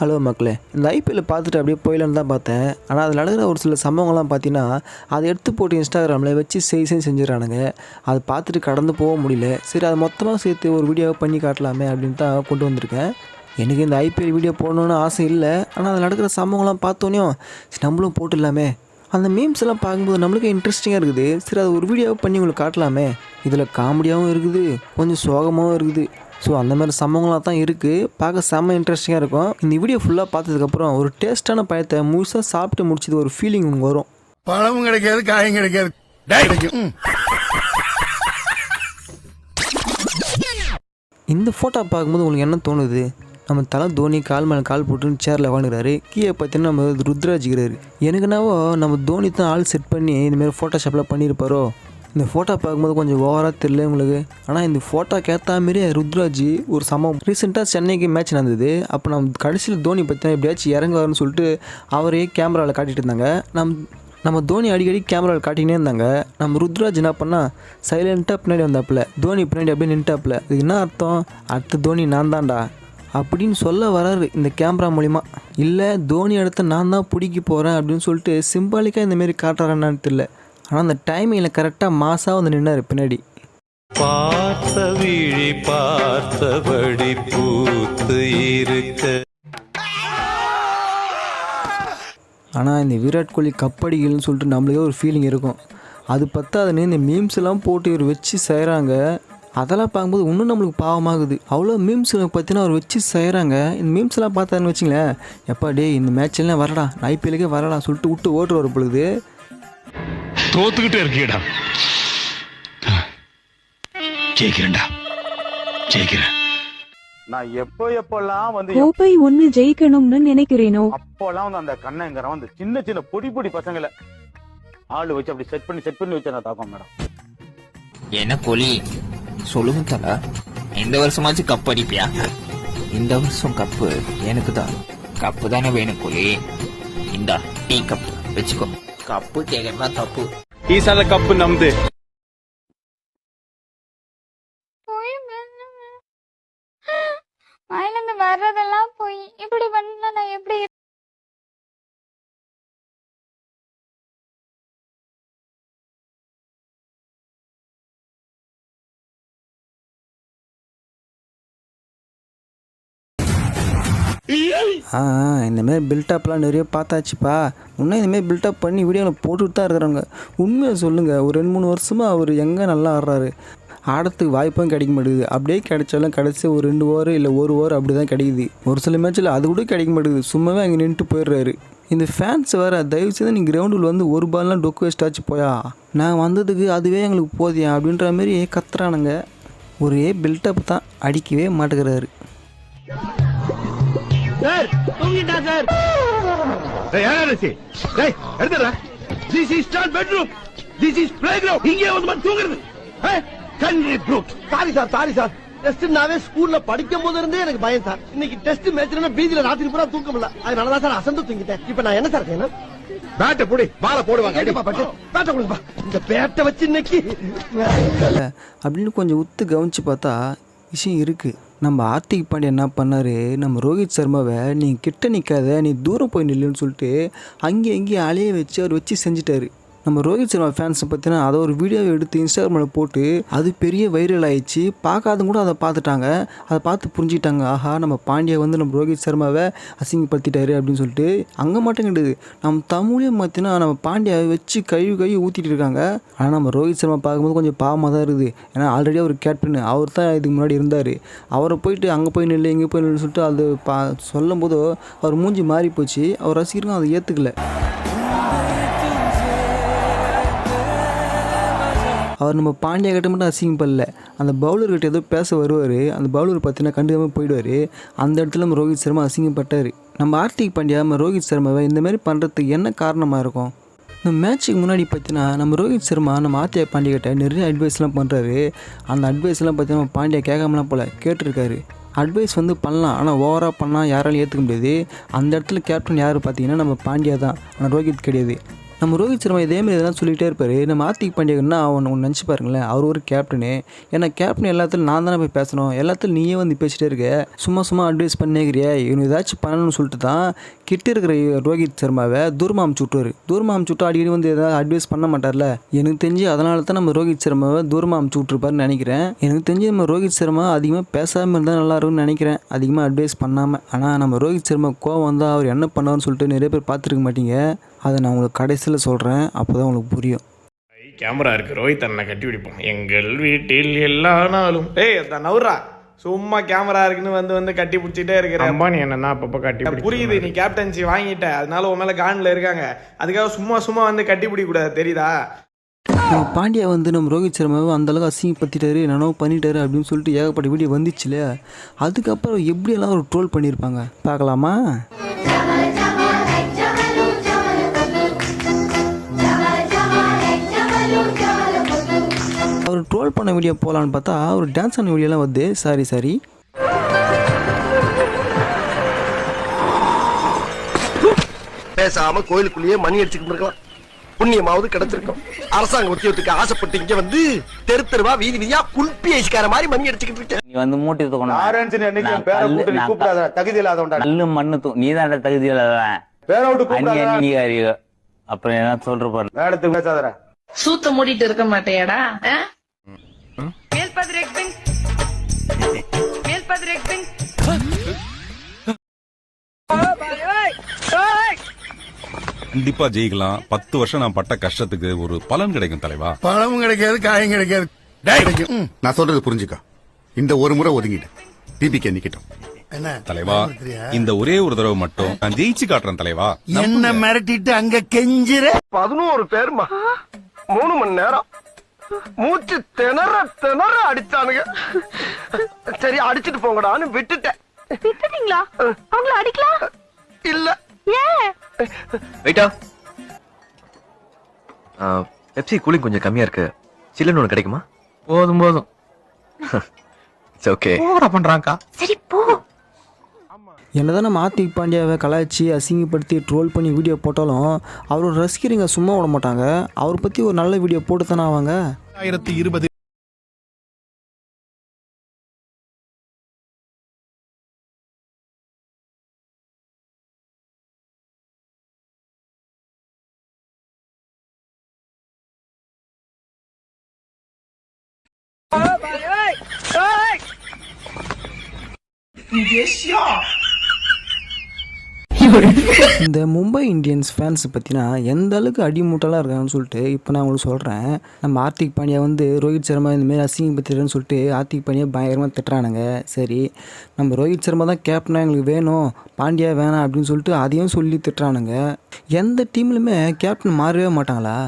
Hello மக்களே இந்த IPL பார்த்துட்டு அப்படியே போயிடலான்னு தான் பார்த்தேன். ஆனால் அதில் நடக்கிற ஒரு சில சம்பவங்கள்லாம் பார்த்தீங்கன்னா அதை எடுத்து போட்டு இன்ஸ்டாகிராமில் வச்சு செய் செய் செஞ்சிடறானுங்க. அதை பார்த்துட்டு கடந்து போக முடியல. சரி அதை மொத்தமாக சேர்த்து ஒரு வீடியோவை பண்ணி காட்டலாமே அப்படின்னு தான் கொண்டு வந்திருக்கேன். எனக்கு இந்த ஐபிஎல் வீடியோ போடணுன்னு ஆசை இல்லை. ஆனால் அதில் நடக்கிற சம்பவங்கள்லாம் பார்த்தோன்னே நம்மளும் போட்டுடலாமே. அந்த மீம்ஸ் எல்லாம் பார்க்கும்போது நம்மளுக்கு இன்ட்ரெஸ்டிங்காக இருக்குது. சரி அது ஒரு வீடியோவை பண்ணி உங்களுக்கு காட்டலாமே. இதில் காமெடியாகவும் இருக்குது கொஞ்சம் சோகமாகவும் இருக்குது. ஸோ அந்த மாதிரி சம்பவங்களாக தான் இருக்குது பார்க்க செம்ம இன்ட்ரெஸ்டிங்காக இருக்கும். இந்த வீடியோ ஃபுல்லாக பார்த்ததுக்கப்புறம் ஒரு டேஸ்ட்டான பழத்தை முழுசாக சாப்பிட்டு முடிச்சது ஒரு ஃபீலிங் உங்களுக்கு வரும். பழமும் கிடைக்காது காயும் கிடைக்காது. கிடைக்கும். இந்த ஃபோட்டோ பார்க்கும்போது உங்களுக்கு என்ன தோணுது? நம்ம தலை தோனி கால் மேலே கால் போட்டுன்னு சேரில் உட்காந்துக்கிறாரு கீழே பார்த்தீங்கன்னா நம்ம ருத்ராஜிக்கிறாரு எனக்கு என்னவோ நம்ம தோனி தான் ஆள் செட் பண்ணி இந்தமாரி ஃபோட்டோஷாப்லாம் பண்ணியிருப்பாரோ? இந்த ஃபோட்டோ பார்க்கும்போது கொஞ்சம் ஓவராக தெரியல உங்களுக்கு. ஆனால் இந்த ஃபோட்டோக்கு ஏற்ற மாரி ருத்ராஜ் ஒரு சமம். ரீசெண்டாக சென்னைக்கு மேட்ச் நடந்தது. அப்போ நம்ம கடைசியில் தோனி பற்றி எப்படியாச்சும் இறங்குவார்னு சொல்லிட்டு அவரே கேமராவில் காட்டிட்டு இருந்தாங்க. நம் நம்ம தோனி அடிக்கடி கேமராவில் காட்டினே இருந்தாங்க. நம்ம ருத்ராஜ் என்ன பண்ணால் சைலண்ட்டாக பின்னாடி வந்தாப்புல. தோனி பின்னாடி அப்படியே நின்ட்டாப்புல இதுக்கு என்ன அர்த்தம்? அடுத்த தோனி நான் தான்டா. அப்படின்னு சொல்ல வராரு இந்த கேமரா மூலிமா இல்லை தோனி இடத்த நான் தான் பிடிக்க போகிறேன் அப்படின்னு சொல்லிட்டு சிம்பாலிக்காக இந்தமாரி காட்டுறாரான்னு தெரியல. ஆனால் அந்த டைமிங்கில் கரெக்டாக மாசாக வந்து நின்னார் பின்னாடி. பார்த்த விழி பார்த்தபடி பூத்து இருக்க. ஆனால் இந்த விராட் கோலி கப்படிகள்னு சொல்லிட்டு நம்மளுக்கே ஒரு ஃபீலிங் இருக்கும். அது பத்தாதுன்னு இந்த மீம்ஸ் எல்லாம் போட்டு இவர் வச்சு செய்கிறாங்க அதெல்லாம் பார்க்கும்போது இன்னும் நம்மளுக்கு பாவமாகுது. அவ்வளோ மீம்ஸ் பற்றினா அவர் வச்சு செய்கிறாங்க இந்த மீம்ஸ் எல்லாம் பார்த்தாருன்னு வச்சுங்களேன். எப்பா டேய் இந்த மேட்ச்லாம் வரடா. ஐபிஎலுக்கே வரடா சொல்லிட்டு விட்டு ஓட்டு வர பொழுது. தோத்துக்கிட்டே இருக்கீடா ஜெயிக்கிறேன்டா. ஜெயிக்கிறேன். நான் எப்போ எப்போல்லாம் வந்து கோப்பை ஒண்ணு ஜெயிக்கணும்னு நினைக்கிறேனோ? அப்போல்லாம் வந்து அந்த கண்ணங்கிறவன் வந்து சின்ன சின்ன பொடி பொடி பசங்களை ஆளு வச்சு அப்படி செட் பண்ணி செட் பண்ணி வச்சு நான் தாக்கம் மேடம். என்ன கோலி? சொல்லுங்க தல இந்த வருஷமாச்சும் கப் அடிப்பியா? இந்த வருஷம் கப்பு எனக்கு தான். கப்பு தானே வேணும் கோலி. இந்தா டீ கப் வச்சுக்கோ. கப்பு கேட்கறதா தப்பு ஈசால கப்பு நம்புது போய் வாயிலிருந்து வர்றதெல்லாம் போய் இப்படி பண்ணா நான் எப்படி ஆ இந்தமாரி பில்டப்லாம் நிறைய பார்த்தாச்சுப்பா. இன்னும் இந்தமாரி பில்டப் பண்ணி வீடியோவில் போட்டுட்டு தான் இருக்கிறாங்க. உண்மையை சொல்லுங்கள் ஒரு ரெண்டு மூணு வருஷமாக அவர் எங்கே நல்லா ஆடுறாரு? ஆடத்துக்கு வாய்ப்பும் கிடைக்க மாட்டேங்குது. அப்படியே கிடைச்சாலும் கடைசி ஒரு ரெண்டு ஓவர் இல்லை ஒரு ஓவர் அப்படி தான் கிடைக்குது. ஒரு சில மேட்ச்சில் அது கூட கிடைக்க மாட்டேங்குது. சும்மாவே அங்கே நின்றுட்டு போயிடுறாரு. இந்த ஃபேன்ஸ் வேறு தயவு செய்து நீ கிரவுண்டில் வந்து ஒரு பால்லாம் டொக்கு வேஸ்ட் போயா? நான் வந்ததுக்கு அதுவே எங்களுக்கு போதியா? அப்படின்ற மாதிரி கத்துறானுங்க. ஒரே பில்டப் தான். அடிக்கவே மாட்டேங்கிறாரு. டேய், யாரா இது? டேய், எடுத்துடுறா. This is not bedroom. This is playground. இங்கே வந்து மட்டும் தூங்குறது. country brute. Sorry sir sorry sir test நாவே ஸ்கூல்ல படிக்கும் போது இருந்தே எனக்கு பயம் சார் இன்னைக்கு டெஸ்ட் மேட்ச்னா பீதியில ராத்திரி பூரா தூக்கம் இல்ல அதனாலதான் சார் அசந்து தூங்கிட்டேன் இப்ப நான் என்ன சார் செய்யணும் பேட்டை புடி, பாலை போடுவாங்க. பட்டு பேட்டை கொடுப்பா இந்த பேட்டை வச்சு இன்னைக்கு அப்படின்னு கொஞ்சம் உத்து கவனித்து பார்த்தா விஷயம் இருக்குது நம்ம ஆர்த்திக் பாண்டியன் என்ன பண்ணார்? நம்ம ரோஹித் சர்மாவை நீ கிட்ட நிற்காத நீ தூரம் போய் நில்லுன்னு சொல்லிட்டு அங்கேயும் இங்கேயும் அலைய வச்சு அவர் வச்சு செஞ்சிட்டாரு. நம்ம ரோஹித் சர்மா ஃபேன்ஸ் பார்த்தீங்கன்னா அதை ஒரு வீடியோவை எடுத்து இன்ஸ்டாகிராமில் போட்டு அது பெரிய வைரல் ஆயிடுச்சு. பார்க்காதவங்க கூட அதை பார்த்துட்டாங்க. அதை பார்த்து புரிஞ்சுக்கிட்டாங்க. ஆஹா நம்ம பாண்டியா வந்து நம்ம ரோஹித் சர்மாவை அசிங்கப்படுத்திட்டாரு அப்படின்னு சொல்லிட்டு அங்கே மட்டும் கிடையாது நம்ம தமிழையும் பார்த்தீங்கன்னா நம்ம பாண்டியாவை வச்சு கழுவி கழுவி ஊற்றிட்டு இருக்காங்க. ஆனால் நம்ம ரோஹித் சர்மா பார்க்கும்போது கொஞ்சம் பாவமாக தான் இருக்குது. ஏன்னா ஆல்ரெடி அவர் கேப்டன் அவர் தான் இதுக்கு முன்னாடி இருந்தார். அவரை போயிட்டு அங்கே போய் நில்லு இங்கே போய் நில்லுன்னு சொல்லிட்டு அது பா சொல்லும் போதோ அவர் மூஞ்சி மாறி போச்சு அவர் ரசிகர்களும் அதை ஏற்றுக்கல அவர் நம்ம பாண்டியா கிட்ட மட்டும் அசிங்கம் பண்ணல அந்த பவுலர்கிட்ட ஏதோ பேச வருவார். அந்த பவுலர் பார்த்தீங்கன்னா கண்டுக்காமல் போயிடுவார். அந்த இடத்துல நம்ம ரோஹித் சர்மா அசிங்கப்பட்டார். நம்ம ஆர்த்திக் பாண்டியா நம்ம ரோஹித் சர்மாவை இந்த மாதிரி பண்ணுறதுக்கு என்ன காரணமாக இருக்கும்? இந்த மேட்ச்சுக்கு முன்னாடி பார்த்தீங்கன்னா நம்ம ரோஹித் சர்மா நம்ம ஆத்தியா பாண்டியா கிட்ட நிறைய அட்வைஸ்லாம் பண்ணுறாரு அந்த அட்வைஸ்லாம் பார்த்தீங்கன்னா நம்ம பாண்டியா கேட்காமலாம் போல கேட்டிருக்காரு. அட்வைஸ் வந்து பண்ணலாம். ஆனால் ஓவராக பண்ணால் யாராலையும் ஏற்றுக்க முடியாது. அந்த இடத்துல கேப்டன் யார் பார்த்தீங்கன்னா நம்ம பாண்டியா தான். ஆனால் ரோஹித் கிடையாது. நம்ம ரோஹித் சர்மா இதேமாதிரி இதெல்லாம் சொல்லிகிட்டே இருப்பார். நம்ம ஆர்த்திக் பாண்டியன்னா அவன் ஒன்று நினச்சி பாருங்களேன். அவர் ஒரு கேப்டனு ஏன்னா கேப்டன் எல்லாத்துலையும் நான் தானே போய் பேசணும். எல்லாத்துலையும் நீயே வந்து பேசிட்டே இருக்க. சும்மா சும்மா அட்வைஸ் பண்ணிக்கிறியா இவனு ஏதாச்சும் பண்ணணும்னு சொல்லிட்டு தான் கிட்ட இருக்கிற ரோஹித் சர்மாவை தூரமாக அமுச்சு விட்டுவார். தூரமாக அமுச்சு விட்டு அடிக்கடி வந்து ஏதாவது அட்வைஸ் பண்ண மாட்டார்ல. எனக்கு தெரிஞ்சு அதனால தான் நம்ம ரோஹித் சர்மாவை தூரமாக அமுச்சு விட்ருப்பாருன்னு நினைக்கிறேன். எனக்கு தெரிஞ்சு நம்ம ரோஹித் சர்மா அதிகமாக பேசாமல் இருந்தால் நல்லா இருக்கும்னு நினைக்கிறேன். அதிகமாக அட்வைஸ் பண்ணாமல் ஆனால் நம்ம ரோஹித் சர்மா கோவம் வந்தால் அவர் என்ன பண்ணார்னு சொல்லிட்டு நிறைய பேர் பார்த்துருக்க மாட்டீங்க. அதை நான் உங்களுக்கு கடைசியில் சொல்கிறேன் அப்போ தான் உங்களுக்கு புரியும். கேமரா இருக்கு. ரோஹித் அண்ணனை கட்டி பிடிப்போம். எங்கள் வீட்டில் எல்லா நாளும் ஏய் அதான் நவுரா சும்மா கேமரா இருக்குன்னு வந்து வந்து கட்டி பிடிச்சிட்டே இருக்கிற. அம்பானி என்னன்னா அப்பப்போ கட்டி புரியுது. நீ கேப்டன்சி வாங்கிட்ட. அதனால உன் மேல கான்ல இருக்காங்க. அதுக்காக சும்மா சும்மா வந்து கட்டி பிடிக்க கூடாது தெரியுதா? நம்ம பாண்டியா வந்து நம்ம ரோஹித் சர்மாவை அந்தளவுக்கு அசிங்கப்படுத்திட்டாரு என்னனோ பண்ணிட்டாரு அப்படின்னு சொல்லிட்டு ஏகப்பட்ட வீடியோ வந்துச்சுல அதுக்கப்புறம் எப்படியெல்லாம் ஒரு ட்ரோல் பண்ணியிருப்பாங்க? பார்க்கலாமா? ட்ரோல் பண்ண வீடியோ போகலான்னு பார்த்தா ஒரு டான்ஸ் ஆன வீடியோலாம் வருது சாரி சாரி பேசாம கோயிலுக்குள்ளேயே மணி அடிச்சுக்கிட்டு இருக்கலாம் புண்ணியமாவது கிடைச்சிருக்கும் அரசாங்க உத்தியோகத்துக்கு ஆசைப்பட்டு இங்க வந்து தெரு தெருவா வீதி வீதியா குல்பி ஐஸ்கார மாதிரி மணி அடிச்சுக்கிட்டு இருக்கேன். நீ வந்து மூட்டி தூக்கணும் தகுதி இல்லாதவன்டா. கல்லு மண்ணு தூ நீ தான் தகுதி இல்லாதவன் அப்புறம் என்ன சொல்ற பாரு. மேடத்துக்கு பேசாதடா. சூத்த மூடிட்டு மாட்டேயாடா கண்டிப்பா ஜெயிக்கலாம். பத்து வருஷம் நான் பட்ட கஷ்டத்துக்கு ஒரு பலன் கிடைக்கும் தலைவா. பழமும் கிடைக்காது காயும் கிடைக்காது. நான் சொல்றது புரிஞ்சுக்க. இந்த ஒரு முறை ஒதுங்கிடு டிபிக்கு நிக்கட்டும். என்ன? தலைவா இந்த ஒரே ஒரு தடவை மட்டும் நான் ஜெயிச்சு காட்டுறேன் தலைவா. என்ன மிரட்டிட்டு அங்க கெஞ்சிர பதினோரு பேருமா மூணு மணி நேரம். மூச்சு திணற திணற அடிச்சானுங்க. சரி அடிச்சிட்டு போங்கடான்னு விட்டுட்டேன். விட்டுட்டீங்களா? அவங்கள அடிக்கலாம் இல்ல. ஏன்? வெயிட்டா. பெப்சி கூலிங் கொஞ்சம் கம்மியா இருக்கு. சில்லுன்னு ஒன்று கிடைக்குமா? போதும் போதும். It's okay பண்றாங்கக்கா. சரி போ. என்னதான் நம்ம ஆர்த்திக் பாண்டியாவை கலாய்ச்சி அசிங்கப்படுத்தி ட்ரோல் பண்ணி வீடியோ போட்டாலும் அவரோட ரசிகருங்க சும்மா விட மாட்டாங்க. அவரை பற்றி ஒரு நல்ல வீடியோ போட்டு தானே ஆவாங்க? ஆயிரத்தி இருபது இந்த மும்பை இந்தியன்ஸ் ஃபேன்ஸ் பற்றினா எந்த அளவுக்கு அடிமூட்டலாக இருக்காங்கன்னு சொல்லிட்டு இப்போ நான் உங்களுக்கு சொல்கிறேன் நம்ம ஆர்த்திக் பாண்டியா வந்து ரோஹித் சர்மா இந்தமாரி அசிங்கப்படுத்துறேன்னு சொல்லிட்டு ஆர்த்திக் பாண்டியா பயங்கரமாக திட்டுறானுங்க. சரி நம்ம ரோஹித் சர்மா தான் கேப்டனாக எங்களுக்கு வேணும். பாண்டியா வேணாம் அப்படின்னு சொல்லிட்டு அதையும் சொல்லி திட்டுறானுங்க. எந்த டீம்லையுமே கேப்டன் மாறவே மாட்டாங்களா?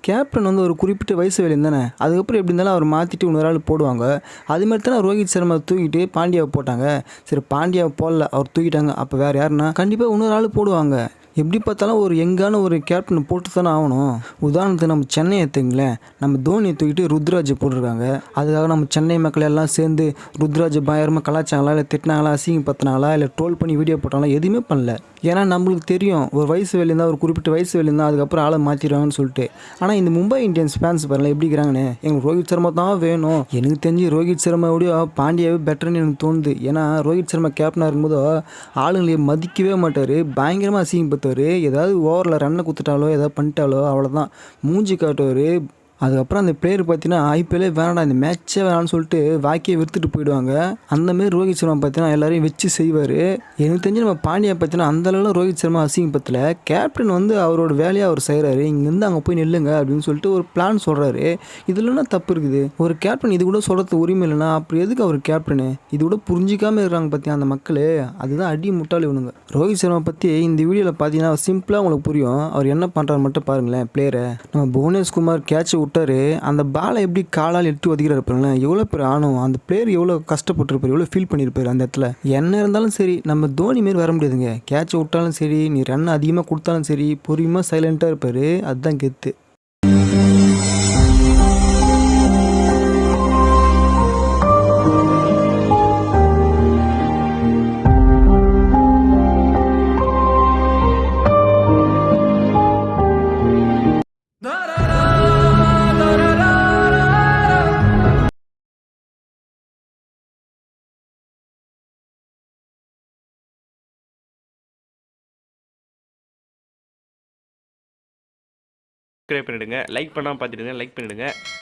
கேப்டன் வந்து ஒரு குறிப்பிட்ட வயசு வேலையும் தானே? அதுக்கப்புறம் எப்படி இருந்தாலும் அவர் மாற்றிட்டு இன்னொரு ஆள் போடுவாங்க. அது மாதிரி தானே ரோஹித் சர்மா தூக்கிட்டு பாண்டியாவை போட்டாங்க. சரி பாண்டியாவை போடல அவர் தூக்கிட்டாங்க. அப்போ வேறு யாருன்னா? கண்டிப்பாக இன்னொரு ஆள் போடுவாங்க. எப்படி பார்த்தாலும் ஒரு எங்கான ஒரு கேப்டன் போட்டு தானே ஆகணும். உதாரணத்துக்கு நம்ம சென்னை எடுத்துங்களேன் நம்ம தோனியை தூக்கிட்டு ருத்ராஜை போட்டிருக்காங்க. அதுக்காக நம்ம சென்னை மக்கள் எல்லாம் சேர்ந்து ருத்ராஜ் பயங்கரமாக கலாச்சாங்களா இல்லை திட்டினாங்களா அசிங்கப்படுத்தினாங்களா இல்லை ட்ரோல் பண்ணி வீடியோ போட்டாங்களா எதுவுமே பண்ணல. ஏன்னா நம்மளுக்கு தெரியும் ஒரு வயசு வெளியிருந்தால் ஒரு குறிப்பிட்ட வயசு வெளியிருந்தால் அதுக்கப்புறம் ஆளை மாற்றிடுவாங்கன்னு சொல்லிட்டு. ஆனால் இந்த மும்பை இந்தியன்ஸ் ஃபேன்ஸ் பாருங்கள் எப்படி இருக்கிறாங்கன்னு. எங்களுக்கு ரோஹித் சர்மா தான் வேணும். எனக்கு தெரிஞ்சு ரோஹித் சர்மாவோடய பாண்டியாவே பெட்டர்னு எனக்கு தோணுது. ஏன்னா ரோஹித் சர்மா கேப்டனாக இருக்கும்போது ஆளுங்களை மதிக்கவே மாட்டார். பயங்கரமாக அசிங்கப்படுத்துவார் ஏதாவது ஓவரில் ரன்னை குத்துட்டாலோ ஏதாவது பண்ணிட்டாலோ அவ்வளோதான் மூஞ்சி காட்டுவார். அதுக்கப்புறம் அந்த பிளேயர் பார்த்தீங்கன்னா ஐபிஎல்லே வேணாடா இந்த மேட்ச்சே வேணாம்னு சொல்லிட்டு வாக்கியை விற்றுட்டு போயிடுவாங்க. அந்தமாரி ரோஹித் சர்மா பார்த்தீங்கன்னா எல்லாரையும் வச்சு செய்வார். எனக்கு தெரிஞ்சு நம்ம பாண்டியா பார்த்தீங்கன்னா அந்த ரோஹித் சர்மா அசிங்கப்பத்தில் கேப்டன் வந்து அவரோட வேலையை அவர் செய்கிறாரு இங்கேருந்து அங்கே போய் நில்லுங்க அப்படின்னு சொல்லிட்டு ஒரு பிளான் சொல்கிறாரு இதுலன்னா தப்பு இருக்குது? ஒரு கேப்டன் இது கூட சொல்கிறது உரிமை இல்லைன்னா அப்புறம் எதுக்கு அவர் கேப்டனு இது கூட புரிஞ்சிக்காமல் இருக்கிறாங்க பார்த்தீங்கன்னா அந்த மக்கள்? அதுதான் அடி முட்டாளி இவனுங்க. ரோஹித் சர்மா பற்றி இந்த வீடியோவில் பார்த்தீங்கன்னா சிம்பிளாக உங்களுக்கு புரியும். அவர் என்ன பண்ணுறாரு மட்டும் பாருங்களேன் பிளேயரை நம்ம புவனேஷ்குமார் கேட்ச் விட்டாரு. அந்த பாலை எப்படி காலால் எடுத்து ஒதுக்கிறார் பாருங்களேன். எவ்வளோ பேர் ஆணும். அந்த பிளேயர் எவ்வளோ கஷ்டப்பட்டிருப்பார். எவ்வளோ ஃபீல் பண்ணியிருப்பார் அந்த இடத்துல. என்ன இருந்தாலும் சரி நம்ம தோனி மாரி வர முடியாதுங்க. கேட்ச் விட்டாலும் சரி நீ ரன் அதிகமாக கொடுத்தாலும் சரி பொறுமையாக சைலண்ட்டாக இருப்பார். அதுதான் கெத்து. சப்ஸ்கிரைப் பண்ணிடுங்க. லைக் பண்ணாமல் பார்த்துடுங்க லைக் பண்ணிவிடுங்க